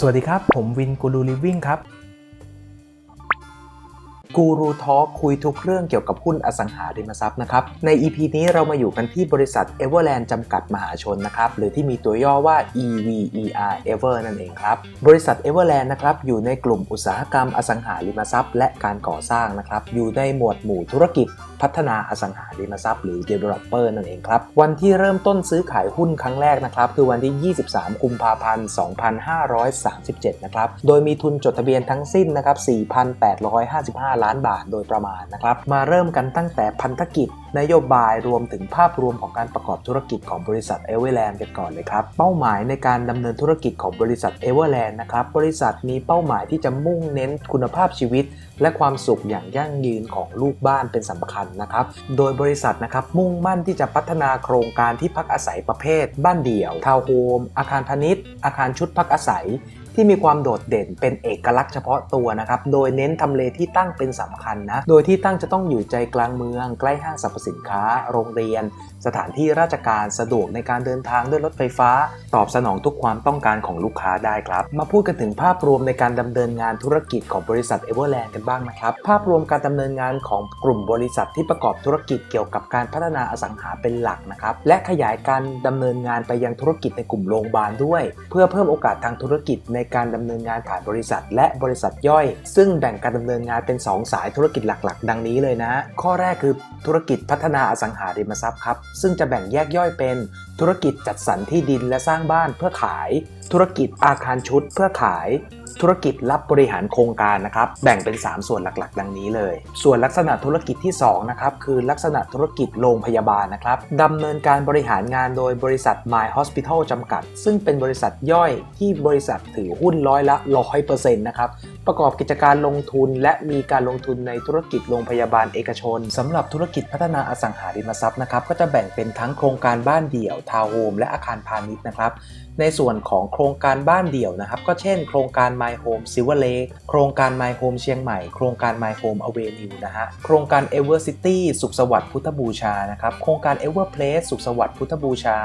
สวัสดีครับ ผมวินกูรูลิฟวิ่งครับ กูรูทอคุยทุกเรื่องเกี่ยวกับหุ้นอสังหาริมทรัพย์นะครับ ใน EP นี้เรามาอยู่กันที่บริษัท Everland จำกัดมหาชนนะครับ หรือที่มีตัวย่อว่า EVER Ever นั่นเองครับ บริษัท Everland นะครับ อยู่ในกลุ่มอุตสาหกรรมอสังหาริมทรัพย์ และการก่อสร้างนะครับ อยู่ในหมวดหมู่ธุรกิจ พัฒนาอสังหาริมทรัพย์หรือ developer นั่นเองครับ วันที่เริ่มต้นซื้อขายหุ้นครั้งแรกนะครับ คือวันที่ 23 กุมภาพันธ์ 2537 นะครับ โดยมีทุนจดทะเบียนทั้งสิ้นนะครับ 4,855ล้านบาทโดยประมาณนะครับ มาเริ่มกันตั้งแต่พันธกิจ นโยบายรวมถึงภาพรวมของการประกอบธุรกิจของบริษัทเอเวอร์แลนด์กันก่อนเลยครับ เป้าหมายในการดำเนินธุรกิจของบริษัทเอเวอร์แลนด์นะครับ บริษัทมีเป้าหมายที่จะมุ่งเน้นคุณภาพชีวิต และความสุขอย่างยั่งยืนของลูกบ้านเป็นสำคัญนะครับ โดยบริษัทนะครับมุ่งมั่นที่จะพัฒนาโครงการที่พักอาศัยประเภท บ้านเดี่ยว ทาวน์โฮม อาคารพาณิชย์ อาคารชุดพักอาศัย ที่มีความโดดเด่นเป็นเอกลักษณ์เฉพาะตัวนะครับโดยเน้นทำเลที่ตั้งเป็นสำคัญนะโดยที่ตั้งจะต้องอยู่ใจกลางเมือง ใกล้ห้างสรรพสินค้า โรงเรียน สถานที่ราชการสะดวกในการเดินทางด้วยรถไฟฟ้า ตอบสนองทุกความต้องการของลูกค้าได้ครับ มาพูดกันถึงภาพรวมในการดำเนินงานธุรกิจของบริษัทเอเวอร์แลนด์กันบ้างนะครับภาพรวมการดำเนินงานของกลุ่มบริษัทที่ประกอบธุรกิจเกี่ยวกับการพัฒนาอสังหาเป็นหลักนะครับและขยายการดำเนินงานไปยังธุรกิจในกลุ่มโรงพยาบาลด้วย เพื่อเพิ่มโอกาสทางธุรกิจในการดำเนินงานผ่านบริษัท และบริษัทย่อย ซึ่งแบ่งการดำเนินงานเป็น 2 สายธุรกิจหลักๆ ดังนี้เลยนะ ข้อแรกคือธุรกิจพัฒนาอสังหาริมทรัพย์ครับ ซึ่งจะแบ่งแยกย่อยเป็นธุรกิจจัดสรรที่ดินและสร้างบ้านเพื่อขาย ธุรกิจอาคารชุดเพื่อขาย ธุรกิจรับบริหารโครงการนะครับแบ่งเป็น 3 ส่วนหลักๆ ดังนี้เลย ส่วนลักษณะธุรกิจที่2นะครับคือลักษณะธุรกิจโรงพยาบาลนะครับดำเนินการบริหารงานโดยบริษัท My Hospital จำกัด ซึ่งเป็นบริษัทย่อยที่บริษัทถือหุ้นร้อยละ100%นะครับประกอบกิจการลงทุน และมีการลงทุนในธุรกิจโรงพยาบาลเอกชนสำหรับธุรกิจพัฒนาอสังหาริมทรัพย์นะครับก็จะแบ่งเป็นทั้งโครงการบ้านเดี่ยวทาวน์โฮมและอาคารพาณิชย์นะครับในส่วนของโคครงการบ้านเดี่ยวนะครับ ก็เช่นโครงการ My Home Silver Lake โครงการ My Home เชียงใหม่ โครงการ My Home Avenue นะฮะ โครงการ Ever City สุขสวัสดิ์พุทธบูชา นะครับ โครงการ Ever Place สุขสวัสดิ์พุทธบูชา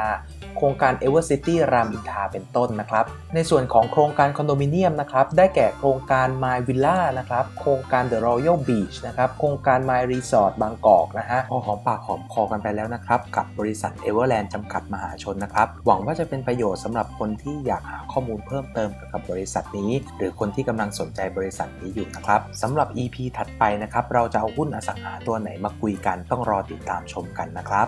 โครงการ Ever City รามอินทราเป็นต้นนะครับ ในส่วนของโครงการคอนโดมิเนียมนะครับ ได้แก่โครงการ My Villa นะครับ โครงการ The Royal Beach นะครับ โครงการ My Resort บางกอกนะฮะพอหอมปากหอมคอกันไปแล้วนะครับ กับบริษัท Everland จำกัดมหาชนนะครับ หวังว่าจะเป็นประโยชน์สำหรับคนที่อยากหาข้อมูลเพิ่มเติมเกี่ยวกับบริษัทนี้ หรือคนที่กำลังสนใจบริษัทนี้อยู่นะครับสำหรับ EP ถัดไปนะครับเราจะเอาหุ้นอสังหาตัวไหนมาคุยกันต้องรอติดตามชมกันนะครับ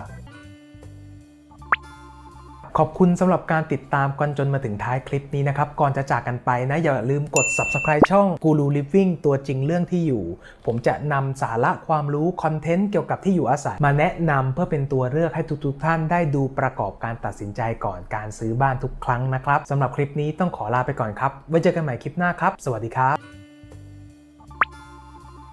ขอบคุณสำหรับการติดตามกันจนมาถึงท้ายคลิปนี้นะครับ ก่อนจะจากกันไปนะอย่าลืมกด subscribe ช่อง Guru Living ตัวจริงเรื่องที่อยู่ ผมจะนำสาระความรู้คอนเทนต์เกี่ยวกับที่อยู่อาศัย มาแนะนำเพื่อเป็นตัวเลือกให้ทุกๆท่านได้ดูประกอบการตัดสินใจก่อนการซื้อบ้านทุกครั้งนะครับสำหรับคลิปนี้ต้องขอลาไปก่อนครับไว้เจอกันใหม่คลิปหน้าครับ สวัสดีครับ